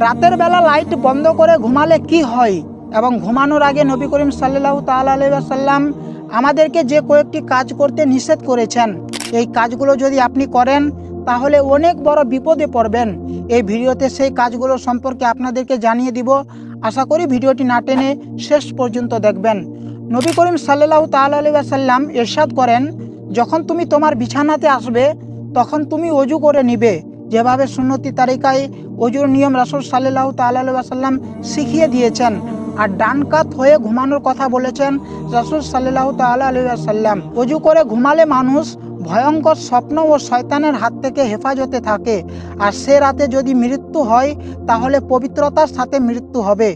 রাতের বেলা লাইট বন্ধ করে ঘুমালে কি হয়? এবং ঘুমানোর আগে নবী করিম সাল্লাহ তাল্লাম আমাদেরকে যে কয়েকটি কাজ করতে নিষেধ করেছেন, এই কাজগুলো যদি আপনি করেন, তাহলে অনেক বড় বিপদে পড়বেন। এই ভিডিওতে সেই কাজগুলো সম্পর্কে আপনাদেরকে জানিয়ে দিব। আশা করি ভিডিওটি না টেনে শেষ পর্যন্ত দেখবেন। নবী করিম সাল্লাহ তাল্লাম এরশাদ করেন, যখন তুমি তোমার বিছানাতে আসবে, তখন তুমি অজু করে নিবে। যেভাবে সুন্নতি তালিকায় অজুর নিয়ম রাসুল সাল্লাহ তাল্লাহ সাল্লাম শিখিয়ে দিয়েছেন আর ডান কাত হয়ে ঘুমানোর কথা বলেছেন রাসুল সাল্লাহ তাল্লাহ সাল্লাম অজু করে ঘুমালে মানুষ ভয়ঙ্কর স্বপ্ন ও শয়তানের হাত থেকে হেফাজতে থাকে। আর সে রাতে যদি মৃত্যু হয়, তাহলে পবিত্রতার সাথে মৃত্যু হবে।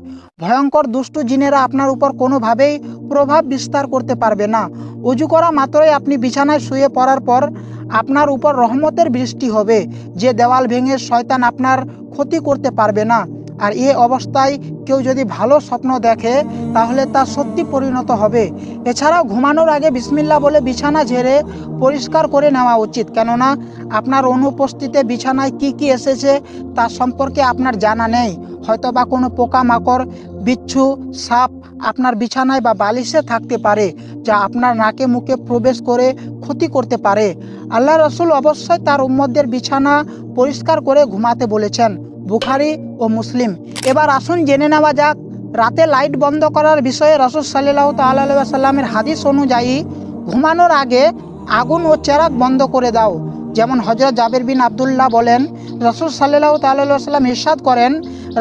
ভয়ঙ্কর দুষ্টু জিনেরা আপনার উপর কোনোভাবেই প্রভাব বিস্তার করতে পারবে না। উজু করা মাত্রই আপনি বিছানায় শুয়ে পড়ার পর আপনার উপর রহমতের বৃষ্টি হবে। যে দেওয়াল ভেঙে শয়তান আপনার ক্ষতি করতে পারবে না। আর এ অবস্থায় কেউ যদি ভালো স্বপ্ন দেখে, তাহলে তা সত্যি পরিণত হবে। এছাড়াও ঘুমানোর আগে বিসমিল্লা বলে বিছানা ঝেড়ে পরিষ্কার করে নেওয়া উচিত। কেননা, আপনার অনুপস্থিতিতে বিছানায় কি কি এসেছে তা সম্পর্কে আপনার জানা নেই। হয়তো বা কোনো পোকামাকড়, বিচ্ছু, সাপ আপনার বিছানায় বা বালিশে থাকতে পারে, যা আপনার নাকে মুখে প্রবেশ করে ক্ষতি করতে পারে। আল্লাহ রসুল অবশ্যই তার উম্মদের বিছানা পরিষ্কার করে ঘুমাতে বলেছেন, বুখারি ও মুসলিম। এবার আসুন জেনে নেওয়া যাক, রাতে লাইট বন্ধ করার বিষয়ে রসুল সাল্লাহ সাল্লামের হাদিস অনুযায়ী ঘুমানোর আগে আগুন ও চেরাক বন্ধ করে দাও। যেমন হজরত জাবের বিন আবদুল্লাহ বলেন, রসুল সাল্লাহ তাল্লাহ সাল্লাম ইরশাদ করেন,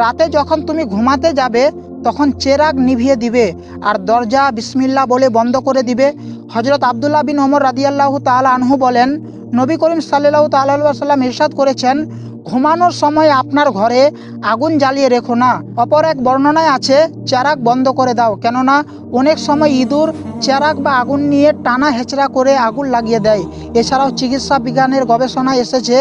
রাতে যখন তুমি ঘুমাতে যাবে তখন চেরাগ নিভিয়ে দিবে আর দরজা বিসমিল্লা বলে বন্ধ করে দিবে। হজরত আবদুল্লাহ বিন ওমর রাদিয়াল্লাহ তাল আনহু বলেন, নবী করিম সাল্লাহ তাল্লাহ সাল্লাম ইরশাদ করেছেন, ঘুমানোর সময় আপনার ঘরে আগুন জ্বালিয়ে রেখো না। অপর এক বর্ণনায় আছে, চারাক বন্ধ করে দাও, কেননা অনেক সময় ইঁদুর চারাক বা আগুন নিয়ে টানা হেঁচড়া করে আগুন লাগিয়ে দেয়। এছাড়াও চিকিৎসা বিজ্ঞানের গবেষণায় এসেছে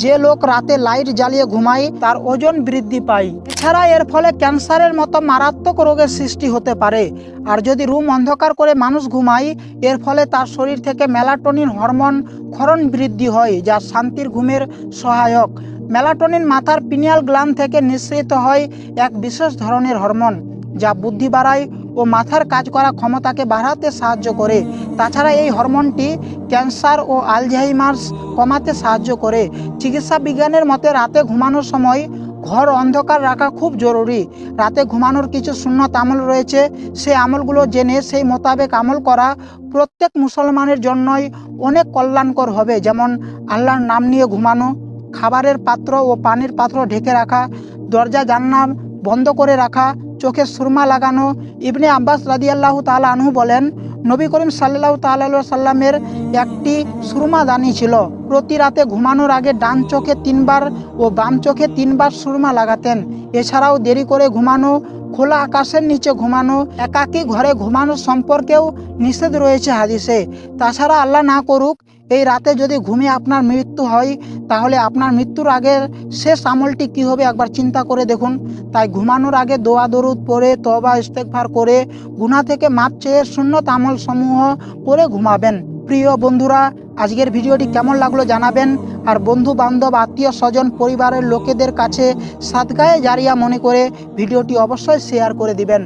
যে লোক রাতে লাইট জ্বালিয়ে ঘুমায়, তার ওজন বৃদ্ধি পায়। এছাড়া এর ফলে ক্যান্সারের মতো মারাত্মক রোগের সৃষ্টি হতে পারে। আর যদি রুম অন্ধকার করে মানুষ ঘুমায়, এর ফলে তার শরীর থেকে মেলাটোনিন হরমোন ক্ষরণ বৃদ্ধি হয়, যা শান্তির ঘুমের সহায়ক। মেলাটোনিন মাথার পিনিয়াল গ্ল্যান্ড থেকে নিঃসৃত হয় এক বিশেষ ধরনের হরমোন, যা বুদ্ধি বাড়ায় ও মাথার কাজ করা ক্ষমতাকে বাড়াতে সাহায্য করে। তাছাড়া এই হরমোনটি ক্যান্সার ও আলঝাইমার্স কমাতে সাহায্য করে। চিকিৎসা বিজ্ঞানের মতে রাতে ঘুমানোর সময় ঘর অন্ধকার রাখা খুব জরুরি। রাতে ঘুমানোর কিছু সুন্নত আমল রয়েছে। সেই আমলগুলো জেনে সেই মোতাবেক আমল করা প্রত্যেক মুসলমানের জন্যই অনেক কল্যাণকর হবে। যেমন আল্লাহর নাম নিয়ে ঘুমানো, খাবারের পাত্র ও পানির পাত্র ঢেকে রাখা, দরজা জান্না বন্ধ করে রাখা চোখে সুরমা লাগানো। ইবনে আব্বাস রাদিয়াল্লাহ তালা আনহু বলেন, নবী করিম সাল্লাহ তাল্লাহ সাল্লামের একটি সুরমা দানি ছিল। প্রতি রাতে ঘুমানোর আগে ডান চোখে তিনবার ও বাম চোখে তিনবার সুরমা লাগাতেন। এছাড়াও দেরি করে ঘুমানো খোলা আকাশের নিচে ঘুমানো, একাকী ঘরে ঘুমানো সম্পর্কেও নিষেধ রয়েছে হাদিসে। তাছাড়া আল্লাহ না করুক, এই রাতে যদি ঘুমে আপনার মৃত্যু হয়, তাহলে আপনার মৃত্যুর আগের শেষ আমলটি কী হবে একবার চিন্তা করে দেখুন। তাই ঘুমানোর আগে দোয়া, দরুদ পরে তবা ইস্তেকভার করে গুনা থেকে মাপ চেয়ে শূন্যত আমল সমূহ করে ঘুমাবেন। প্রিয় বন্ধুরা, আজকের ভিডিওটি কেমন লাগল জানাবেন। আর বন্ধু বান্ধব আত্মীয় স্বজন, পরিবারের লোকেদের কাছে সাদগায়ে জারিয়া মনে করে ভিডিওটি অবশ্যই শেয়ার করে দিবেন।